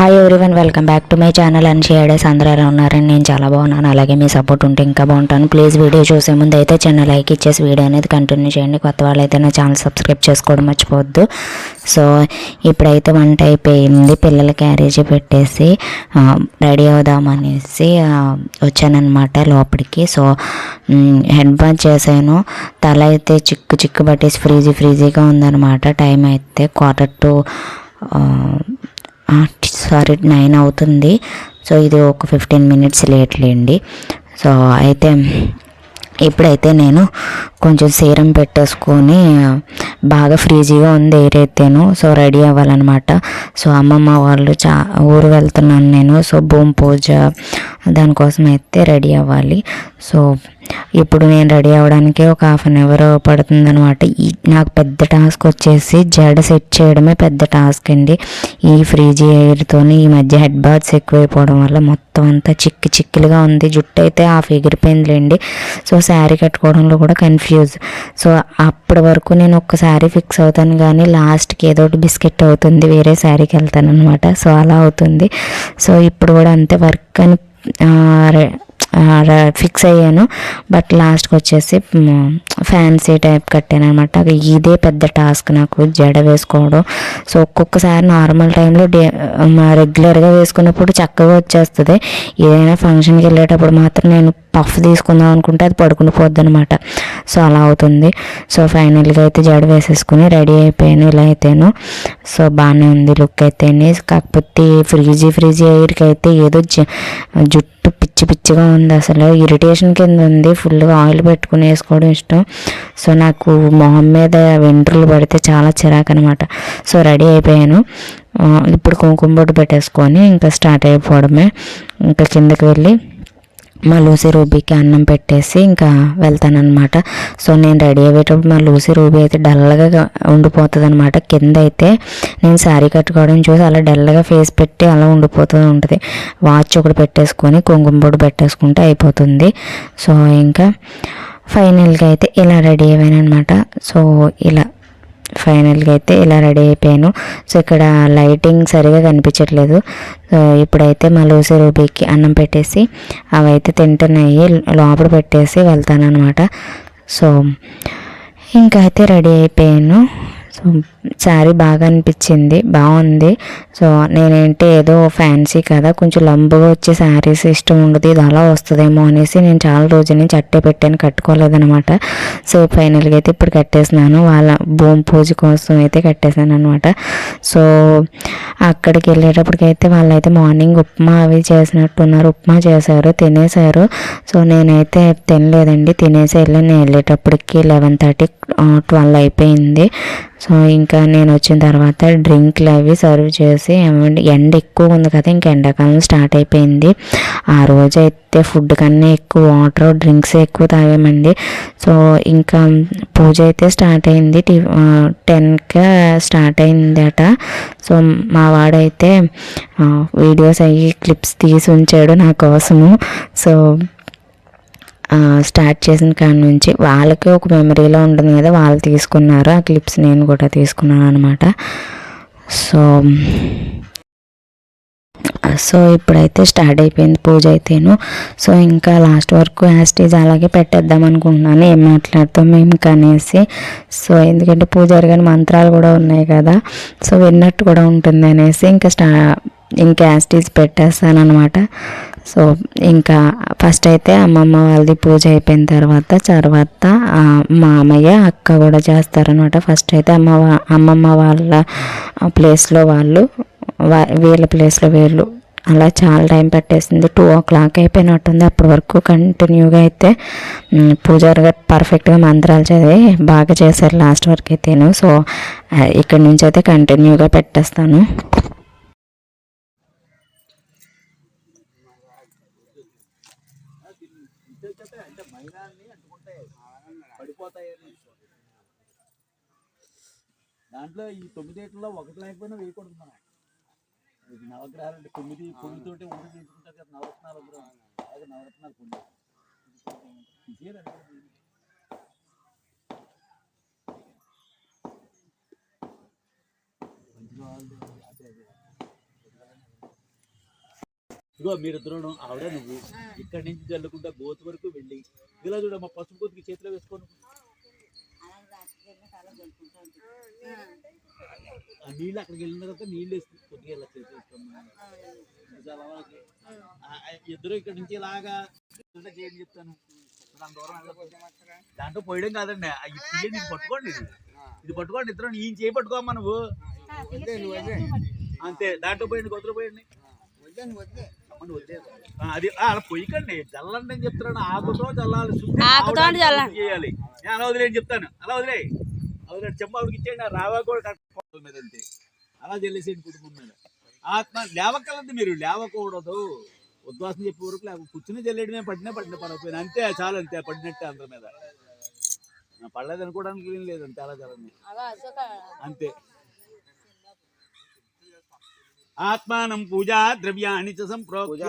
Hi everyone welcome back to my channel అని షేడేస్ అందరూ ఎలా ఉన్నారని నేను చాలా బాగున్నాను. అలాగే మీ సపోర్ట్ ఉంటే ఇంకా బాగుంటాను. ప్లీజ్ వీడియో చూసే ముందు అయితే చిన్న లైక్ ఇచ్చేసి వీడియో అనేది కంటిన్యూ చేయండి. కొత్త వాళ్ళు అయితే నా ఛానల్ సబ్స్క్రైబ్ చేసుకోవడం మర్చిపోవద్దు. సో ఇప్పుడైతే వంట అయిపోయింది. పిల్లల క్యారేజీ పెట్టేసి రెడీ అవుదామనేసి వచ్చానమాట లోపలికి. సో హెడ్ బాత్ చేశాను. తల అయితే చిక్కు చిక్కు పట్టేసి ఫ్రీజీ ఫ్రీజీగా ఉందన్నమాట. టైం అయితే క్వార్టర్ టు సారీ నైన్ అవుతుంది. సో ఇది ఒక ఫిఫ్టీన్ మినిట్స్ లేట్లేండి సో అయితే ఇప్పుడైతే నేను కొంచెం సీరం పెట్టేసుకొని బాగా ఫ్రీజీగా ఉంది ఎయిర్ అయితేను సో రెడీ అవ్వాలన్నమాట. సో అమ్మమ్మ వాళ్ళు చా ఊరు వెళ్తున్నాను నేను. సో భూమి పూజ దానికోసం అయితే రెడీ అవ్వాలి. సో ఇప్పుడు నేను రెడీ అవ్వడానికి ఒక హాఫ్ అన్ అవర్ పడుతుందనమాట ఈ నాకు పెద్ద టాస్క్ వచ్చేసి జడ సెట్ చేయడమే పెద్ద టాస్క్ అండి. ఈ ఫ్రీజీ ఎయిర్తో ఈ మధ్య హెడ్ బాత్స్ ఎక్కువైపోవడం వల్ల మొత్తం అంతా చిక్కి చిక్కిలుగా ఉంది. జుట్టు అయితే హాఫ్ ఎగిరిపోయిందిలేండి. సో శారీ కట్టుకోవడంలో కూడా కన్ఫ్యూజ్ సో అప్పటి వరకు నేను ఒక శారీ ఫిక్స్ అవుతాను కానీ లాస్ట్కి ఏదో ఒకటి బిస్కెట్ అవుతుంది వేరే శారీకి వెళ్తాను అనమాట సో అలా అవుతుంది. సో ఇప్పుడు కూడా అంతే వర్క్ అని ఫిక్స్ అయ్యాను. బట్ లాస్ట్కి వచ్చేసి ఫ్యాన్సీ టైప్ కట్టాను అనమాట ఇదే పెద్ద టాస్క్ నాకు జడ వేసుకోవడం. సో ఒక్కొక్కసారి నార్మల్ టైంలో డే రెగ్యులర్గా వేసుకున్నప్పుడు చక్కగా వచ్చేస్తుంది. ఏదైనా ఫంక్షన్కి వెళ్ళేటప్పుడు మాత్రం నేను పఫ్ తీసుకుందాం అనుకుంటే అది పడుకుని పోద్ది అనమాట సో అలా అవుతుంది. సో ఫైనల్గా అయితే జడ వేసేసుకుని రెడీ అయిపోయాను ఇలా అయితేను. సో బాగానే ఉంది లుక్ అయితేనే. కాకపోతే ఫ్రీజీ ఫ్రీజీ ఎయిర్కి అయితే ఏదో జ- జుట్టు పిచ్చి పిచ్చిగా ఉంది. అసలు ఇరిటేషన్ కింద ఉంది. ఫుల్గా ఆయిల్ పెట్టుకుని వేసుకోవడం ఇష్టం. సో నాకు మొహం మీద వెంట్రులు పడితే చాలా చిరాకు అనమాట సో రెడీ అయిపోయాను. ఇప్పుడు కుంకుమ బొట్టు పెట్టేసుకొని ఇంకా స్టార్ట్ అయిపోవడమే. ఇంకా కిందకి వెళ్ళి మా లూసీ రూబీకి అన్నం పెట్టేసి ఇంకా వెళ్తానన్నమాట. సో నేను రెడీ అయ్యేటప్పుడు మా లూసీ రూబీ అయితే డల్గా ఉండిపోతుంది అనమాట కింద అయితే నేను శారీ కట్టుకోవడం చూసి అలా డల్గా ఫేస్ పెట్టి అలా ఉండిపోతూ ఉంటుంది. వాచ్ ఒకటి పెట్టేసుకొని కుంకుమ పొడి పెట్టేసుకుంటే అయిపోతుంది. సో ఇంకా ఫైనల్గా అయితే ఇలా రెడీ అయ్యాను అనమాట సో ఇలా ఫైనల్గా అయితే ఇలా రెడీ అయిపోయాను. సో ఇక్కడ లైటింగ్ సరిగా కనిపించట్లేదు. సో ఇప్పుడైతే మా లూసి రూబీకి అన్నం పెట్టేసి అవైతే తింటున్నాయి. లోపల పెట్టేసి వెళ్తాను అనమాట సో ఇంకా అయితే రెడీ అయిపోయాను. సో శారీ బాగా అనిపించింది బాగుంది. సో నేనేంటి ఏదో ఫ్యాన్సీ కదా కొంచెం లంబుగా వచ్చే శారీస్ ఇష్టం ఉండదు ఇది అలా వస్తుందేమో అనేసి నేను చాలా రోజుల నుంచి అట్టే పెట్టాను కట్టుకోలేదనమాట. సో ఫైనల్గా అయితే ఇప్పుడు కట్టేసినాను వాళ్ళ భూమి పూజ కోసం అయితే కట్టేసాను అనమాట సో అక్కడికి వెళ్ళేటప్పటికైతే వాళ్ళైతే మార్నింగ్ ఉప్మా అవి చేసినట్టున్నారు ఉప్మా చేశారు తినేశారు. సో నేనైతే తినలేదండి తినేసి వెళ్ళి నేను వెళ్ళేటప్పటికి లెవెన్ థర్టీ ట్వెల్వ్ అయిపోయింది. సో ఇంకా ఇంకా నేను వచ్చిన తర్వాత డ్రింక్లు అవి సర్వ్ చేసి ఎండ ఎక్కువ ఉంది కదా ఇంకా ఎండాకాలం స్టార్ట్ అయిపోయింది. ఆ రోజు అయితే ఫుడ్ కన్నా ఎక్కువ వాటర్ డ్రింక్స్ ఎక్కువ తాగామండి. సో ఇంకా పూజ అయితే స్టార్ట్ అయింది. టి టెన్కి స్టార్ట్ అయిందట. సో మా వాడైతే వీడియోస్ అవి క్లిప్స్ తీసి ఉంచాడు నా కోసము. సో స్టార్ట్ చేసిన కాడ నుంచి వాళ్ళకి ఒక మెమరీలో ఉంటుంది కదా వాళ్ళు తీసుకున్నారు. ఆ క్లిప్స్ నేను కూడా తీసుకున్నాను అనమాట సో సో ఇప్పుడైతే స్టార్ట్ అయిపోయింది పూజ అయితేను. సో ఇంకా లాస్ట్ వరకు యాస్టేజ్ అలాగే పెట్టేద్దాం అనుకుంటున్నాను. ఏం మాట్లాడతాం మేము కనేసి. సో ఎందుకంటే పూజారి గారి మంత్రాలు కూడా ఉన్నాయి కదా. సో విన్నట్టు కూడా ఉంటుంది అనేసి ఇంకా స్టా ఇంకా యాస్టేజ్ పెట్టేస్తాను అనమాట సో ఇంకా ఫస్ట్ అయితే అమ్మమ్మ వాళ్ళది పూజ అయిపోయిన తర్వాత తర్వాత మామయ్య అక్క కూడా చేస్తారనమాట ఫస్ట్ అయితే అమ్మ అమ్మమ్మ వాళ్ళ ప్లేస్లో వాళ్ళు వీళ్ళ ప్లేస్లో వీళ్ళు. అలా చాలా టైం పట్టేసింది. టూ ఓ క్లాక్ అయిపోయినట్టుంది అప్పటి వరకు. కంటిన్యూగా అయితే పూజారి గారు పర్ఫెక్ట్గా మంత్రాలు చదివి బాగా చేశారు లాస్ట్ వరకు అయితేను. సో ఇక్కడి ఇక్కడ నుంచి అయితే కంటిన్యూగా పెట్టేస్తాను. దాంట్లో ఈ తొమ్మిదేట్లలో ఒకటి లేకపోయినా వేయకూడదు మనం నవగ్రహాలు అంటే తొమ్మిది పొందితోటి ఒకటి తీసుకుంటారు కదా నవరత్నాలు అలాగే నవరత్నాలు పొంది తీసేయాలి మంచి వాళ్ళు అదే అదే ఇదిగో మీరిద్దరు ఆవిడ నువ్వు. ఇక్కడి నుంచి జల్లుకుంటా గోతు వరకు వెళ్ళి. ఇలా చూడమ్మా పసుపు కొద్దిగా చేతిలో వేసుకోను. ఆ నీళ్ళు అక్కడికి వెళ్ళిన తర్వాత నీళ్ళు వేసి కొద్దిగా ఇలా చేతి ఇద్దరు ఇక్కడ నుంచి ఇలాగా చెప్తాను. దాంట్లో పోయడం కాదండి. ఇది తీయండి పట్టుకోండి. ఇది పట్టుకోండి ఇద్దరు ఈయన చేయి పట్టుకోమ్మా నువ్వు. అంతే దాంట్లో పోయండి గొంతులో పోయండి. ఆ, అది ఆ, అలా పొయ్యకండి జల్లండి అని చెప్తున్నాను ఆకుతో జల్లాలి. శుద్ధి ఆకుతో. చేయాలి. నేను అలా వదిలేని చెప్తాను. అలా వదిలే వదిలే చెమ్మ ఆవిడకి ఇచ్చేయండి. రావా కూడా కట్టుకోవడం మీద అంతే అలా చెల్లేసేయండి కుటుంబం మీద. ఆత్మ లేవక్కలంది మీరు. లేవకూడదు. ఉద్వాసం చెప్పే వరకు లేవ కూర్చుని చెల్లేయడమే పడినా పడిన పడకపోయినా అంతే చాలు అంతే. పడినట్టే అందరి మీద. నా పడలేదు అనుకోవడానికి ఏం లేదు అంతే అలా జరగదు అంతే. ఆత్మానం పూజా ద్రవ్యాన్ని చ సంప్రోక్య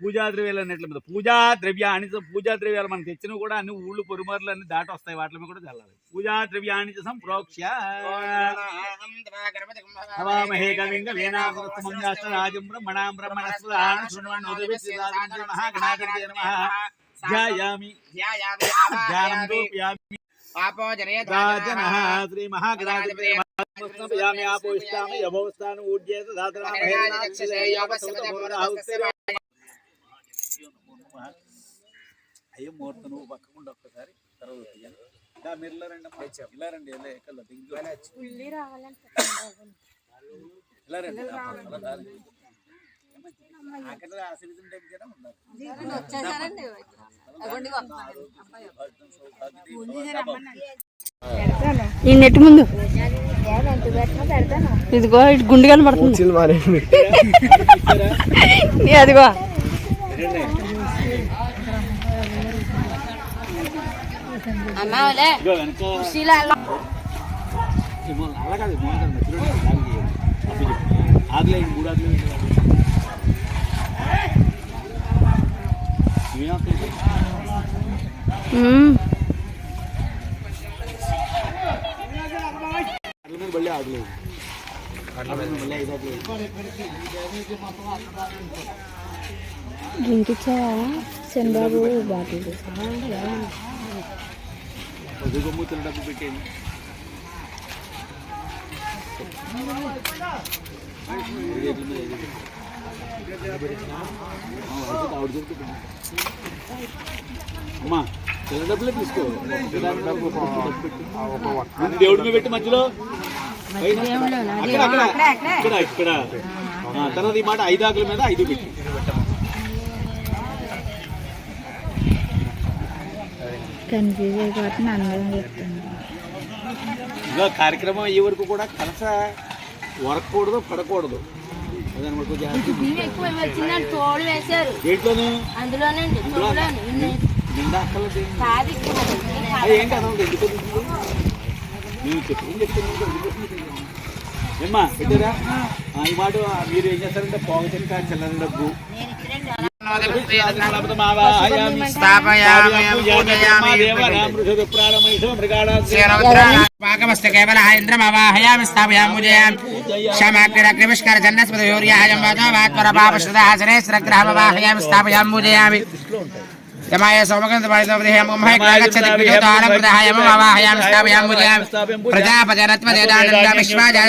పూజా ద్రవ్యాలు అన్నట్ల మీద. పూజా ద్రవ్యాన్ని పూజా ద్రవ్యాలు మనం తెచ్చినవి కూడా అన్ని ఊళ్ళు పొరుమర్లు అన్ని దాటి వస్తాయి వాటి మీద కూడా చల్లాలి పూజా ద్రవ్యాన్ని చ సంప్రోక్ష్య హవామహే కవింగ వేనామృతమంగాస్త రాజం బ్రహ్మణాం బ్రహ్మణస్పదాన శృణ్వన్ ఉదవిశ్వదాన మహాగణాధిపతే నమః. ధ్యాయామి. ధ్యానం దోపయామి రాజనః శ్రీ మహాగణాధిపతే నమః ఆపో ఇష్టామి యభోస్థానం ఊడ్యేత అయ్యో ముహూర్తం నువ్వు పక్కకుండా ఒక్కసారి తర్వాత మీరు ఇలా రండి. ఇలా రండి ఇలా ఎక్కడ ఇలా రండి. ఆఖరిలో ఆశీర్వదం టైం కదా ఉండాలి. ఈ నెట్ ముందు. ఇదిగో ఇటు గుండు కనబడుతుంది. ఈ అదిగో. ఇదిగో వేయండి. డ్రింక్ ఇచ్చావా చంద్రబాబు బాటిల్ పొద్దు కొమ్ము తిన్న డబ్బు పెట్టేయండి ఐదు ఆకుల మీద ఐదు ఆకులు. ఆ, అయితే ఆవిడ చేతికి పెట్టు. అమ్మా చిన్న డబ్బులే తీసుకో ఒకదాని డబ్బు ఒక డబ్బు పెట్టు. ముందు దేవుడి మీద పెట్టి మధ్యలో పైన అక్కడ అక్కడ ఇక్కడ ఇక్కడ. ఈ మాట ఐదు ఆకుల మీద ఐదు పెట్టి. కన్ఫ్యూజ్ అయిపోతుంది అందరం ఇంకా కార్యక్రమం అయ్యే వరకు కూడా కలస వరకూడదు పడకూడదు. దేంట్లోను? ఏంటి అన్నది ఎందుకు ఏమ్మా పెట్టారా ఈ మాట మీరు ఏం చేస్తారంటే పోగ చెక్క చిల్లర డబ్బు. క్షమాగ్రగ్రవిష్కర జన్నస్పదయోర్యాహయం వాత్వర పాపశ్రుతాసనే శ్రగ్రహమవాహయామి యమాయ సౌమగంధ పాడితోపదేహం మహై కాగచ్చతి విజోతారం ప్రదాహయమవాహయామి స్థాపయాముజయామి ప్రజాపజనత్వదేదానంద విశ్వాజాత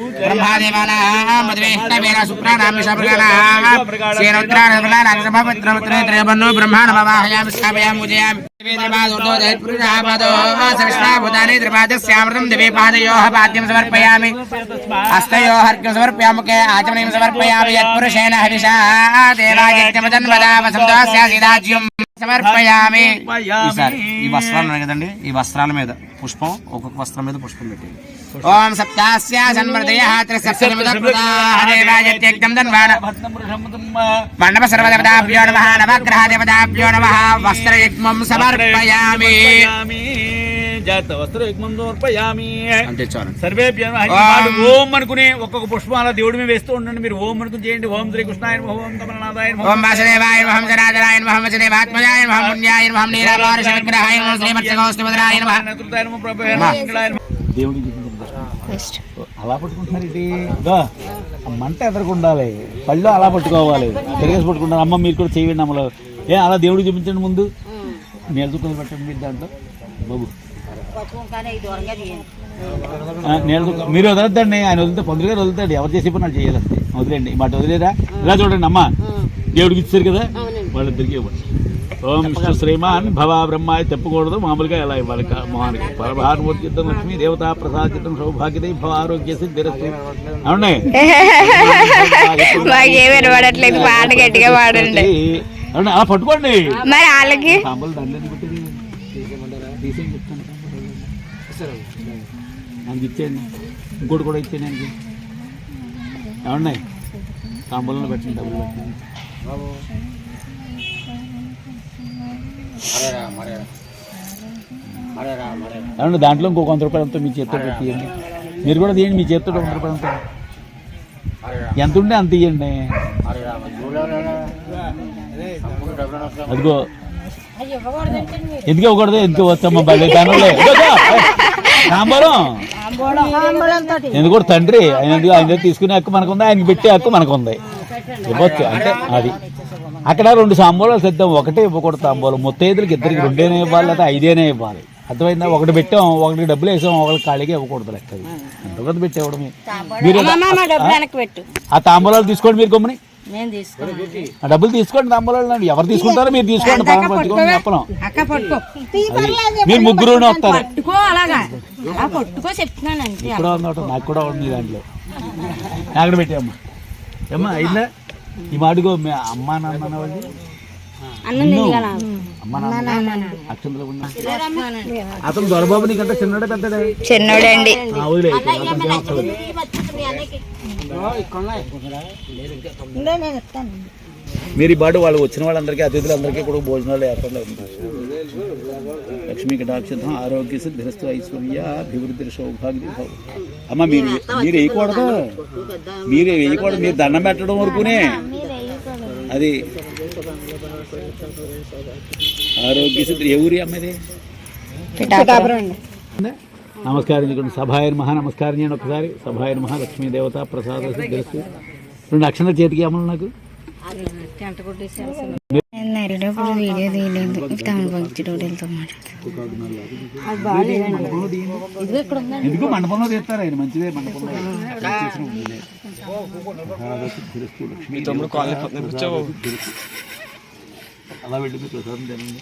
ఏకసమృతవిపుణోయం బ్రహ్మాణమవాహయామి స్థాపయామి దివే పాద్యం సమర్పయామి ఆచమనీయం సమర్పయామి యత్పురుషేణ సమర్పయామి ఈ వస్త్రాలు ఉన్నాయి కదండి ఈ వస్త్రాల మీద పుష్పం ఒక్కొక్క వస్త్రం మీద పుష్పం పెట్టి ఓం మండప సర్వదేవతాభ్యో నమ నవగ్రహ దేవతాభ్యో నమ వస్త్రయుగ్మం సమర్పయామి. జాత వస్త్ర యుగ్మం సమర్పయామి అంతే చాలు. సర్వేభ్య ఓం. అనుకుని ఒక్కొక్క పుష్పం అలా దేవుడి మీద వేస్తూ ఉండండి. మీరు ఓం అనుకుని చేయండి. ఓం శ్రీ కృష్ణాయ నమః, ఓం కమలనాథాయ నమః. ఓం వాసుదేవాయ నమః. జనార్దనాయ నమః. వసుదేవాత్మజాయ నమః. పుణ్యాయ నమః. నీలాపారుష విగ్రహాయ నమః. శ్రీమత్స్యగౌస్తమధరాయ నమః. నేతృత్వాయ నమః, ప్రభాయ నమః, మంగళాయ నమః. దేవుడికి ఫస్ట్. అలా పట్టుకుంటున్నారు ఇదో, మంట ఎదరకు ఉండాలి పళ్ళు అలా పట్టుకోవాలి. తిరిగేసి పట్టుకుంటారు. అమ్మ మీరు కూడా చేయండి అమ్మలో. ఏ అలా దేవుడికి చూపించండి ముందు. నేలదుక్కలు పెట్టండి మీరు దాంట్లో. బాబు. నేలదుక్క మీరు వదలద్దండి ఆయన వదిలితే పొందులు గారు వదులుతాడు. ఎవరు చేసే పని వాళ్ళు చేయాలి అంతే. వదిలేండి మాట వదిలేరా? ఇలా చూడండి అమ్మ. దేవుడికి ఇచ్చారు కదా? వాళ్ళిద్దరికి ఇవ్వండి. ఓం శ్రీమాన్ భవ బ్రహ్మాయ తెప్పకూడదు. మామూలుగా ఎలా ఇవ్వాలి? మోహన్కి పరభానుమూర్తి యుద్ధం లక్ష్మీ దేవతా ప్రసాద చిత్తం సౌభాగ్యదే భవ ఆరోగ్య సిద్ధిరస్తు. అవునే పాట గట్టిగా పాడండి. అవునా అలా పట్టుకోండి. మరి వాళ్ళకి? నాకు ఇచ్చేయండి ఇంకోటి కూడా ఇచ్చేయండి ఆయనకి ఏమన్నాయి తాంబూలంలో పెట్టండి డబ్బులు పెట్టండి ఏమన్నా దాంట్లో ఇంకో వంద రూపాయలతో మీ చేతితో పెట్టియండి మీరు కూడా తీయండి మీ చేతితో వంద రూపాయలతో ఎంత ఉంటే అంత ఇవ్వండి అదిగో ఎందుకు ఇవ్వకూడదు ఎందుకు వచ్చమ్మా బయట దానివల్లే సాంబారం ఎందుకు కూడా తండ్రి ఆయన ఆయన తీసుకునే హక్కు మనకుంది? ఆయనకి పెట్టే హక్కు మనకుంది. ఇవ్వచ్చు అంటే అది. అక్కడ రెండు సాంబూలాలు సిద్ధం. ఒకటే ఇవ్వకూడదు తాంబూలం ముత్తైదులకి ఇద్దరికి రెండేనే ఇవ్వాలి లేదా ఐదేనే ఇవ్వాలి. అర్థమైందా? ఒకటి పెట్టాం ఒకటికి డబ్బులు వేసాం ఒకరికి ఖాళీగా ఇవ్వకూడదు లెక్క ఎంత కదా పెట్టి ఇవ్వడమే మీరు పెట్టు. ఆ తాంబూలాలు తీసుకోండి మీరు గమ్ముని నేను తీసుకోను ఆ డబ్బులు తీసుకోండి తాంబూలాలు ఎవరు తీసుకుంటారో మీరు తీసుకోండి పక్కన పట్టుకోండి చెప్పను. అక్క పట్టుకో. అది. మీరు ముగ్గురు వస్తారు. పట్టుకో అలాగా. అలా పట్టుకో చెప్తున్నాను అంతే ఇక్కడ ఉంది నాకు కూడా ఉంది దాంట్లో. అక్కడ పెట్టామ్మా ఏమ్మా అయిందా? ఈ మీ అమ్మా నాన్న వాళ్ళు అన్నం తినగల. అమ్మా నాన్న. అక్షంతలు ఉన్నా. అతను దొరబాబు నీకంటే చిన్నడే పెద్దడే? చిన్నోడండి ఆ, వదిలే అతను చేస్తాడు. మీరు ఈ పాటు వాళ్ళు వచ్చిన వాళ్ళందరికీ అతిథులందరికీ కూడా భోజనాలు అవుతాయి లక్ష్మీ కటాక్షం ఆరోగ్య సిద్ధిరస్తు ఐశ్వర్య అభివృద్ధి సౌభాగ్య. అమ్మ మీరు మీరు వేయకూడదు. మీరు వేయకూడదు. మీరు దండం పెట్టడం వరకునే. అది ఆరోగ్య సిద్ధి ఏ ఊరి అమ్మది నమస్కారం ఇక్కడ సభాయ మహా నమస్కారం చేయండి ఒకసారి. సభాయ మహా లక్ష్మీ దేవత ప్రసాద రెండు అక్షరాల చేతికి అమ్మలు నాకు? నరిడప్పుడు వీడియో తీయలేదు. తమిళ భక్తుడితో ఎందుకు మండపంలో తీస్తారు ఆయన? మంచిదే మండపంలో. అలా వెళ్ళి ప్రసాదం తినండి.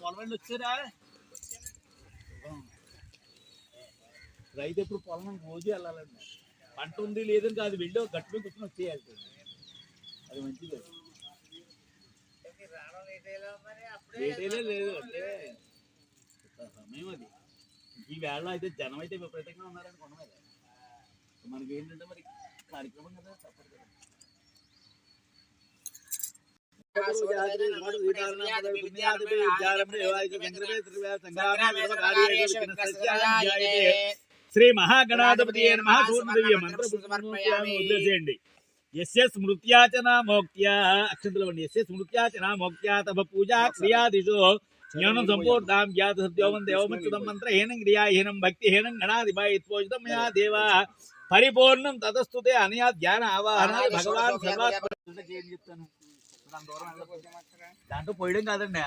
పొలం వచ్చారా రైతు ఎప్పుడు పొలం రోజు వెళ్ళాలండి. పంట ఉంది లేదని కాదు వెళ్ళి గట్టి మీద కూర్చొని వచ్చేయాలి. అది మంచిది. లేటేలే లేదు అంటే సమయం అది. ఈ వేళ అయితే జనం అయితే విపరీతంగా ఉన్నారని కొనమే మనకి ఏంటంటే మరి కార్యక్రమం కదా తప్పదు కదా శ్రీ మహాగణాధిపతి నమ సూర్యదేవి మంత్ర వదిలేసేయండి ఎస్య స్మృత్యాచన మోక్త్యా అక్షంతలు వండి ఎస్య స్మృత్యాచన మోక్త్యా తప పూజా క్రియాదిషు జ్ఞానం సంపూర్ణాం జ్ఞాత సత్యోమం దేవమంచుతం మంత్ర హీనం క్రియా హీనం మయా దేవ. పరిపూర్ణం తతస్తుతే అనయా ధ్యాన ఆవాహన. భగవాన్ ఏం చెప్తాను. దాంట్లో పోయడం కాదండి.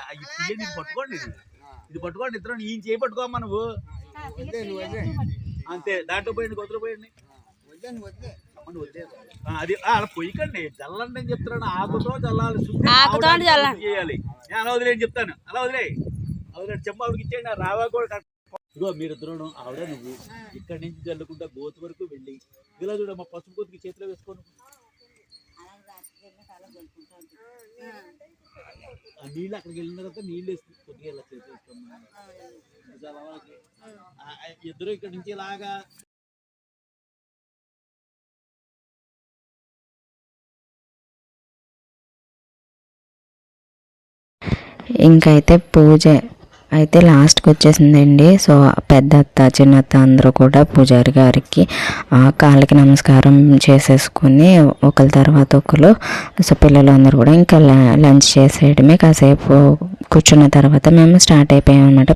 ఇది పట్టుకోండి ఇది. ఇది పట్టుకోండి ఇద్దరు. ఈయన చేయి పట్టుకోమ్మా నువ్వు. అంతే. దాంట్లో పోయండి గొంతులో పోయండి. అది అలా పొయ్యకండి. చల్లండి అని చెప్తున్నాను ఆకుతో చల్లాలి. చేయాలి. నేను అలా వదిలేని చెప్తాను. అలా వదిలే వదిలే చెంపావుడికి ఇచ్చేయండి. రావా కూడా ఇదిగో మీరిద్దరు ఆవిడ నువ్వు ఇక్కడి నుంచి జల్లుకుంటా గోతు వరకు వెళ్ళి. ఇలా చూడమ్మా పసుపు కొద్దికి చేతిలో వేసుకోను. ఆ నీళ్ళు అక్కడికి వెళ్ళిన తర్వాత నీళ్ళు వేసి కొద్దిగా ఇలా చేతి ఇద్దరు ఇక్కడ నుంచి ఇలాగా ఇంకైతే పూజ. అయితే లాస్ట్కి వచ్చేసిందండి. సో పెద్ద అత్త చిన్న అత్త అందరూ కూడా పూజారి గారికి ఆ, కాళ్ళకి నమస్కారం చేసేసుకుని ఒకరి తర్వాత ఒకరు సో పిల్లలు అందరూ కూడా ఇంకా లంచ్ చేసేయడమే. కాసేపు కూర్చున్న తర్వాత మేము స్టార్ట్ అయిపోయాం అనమాట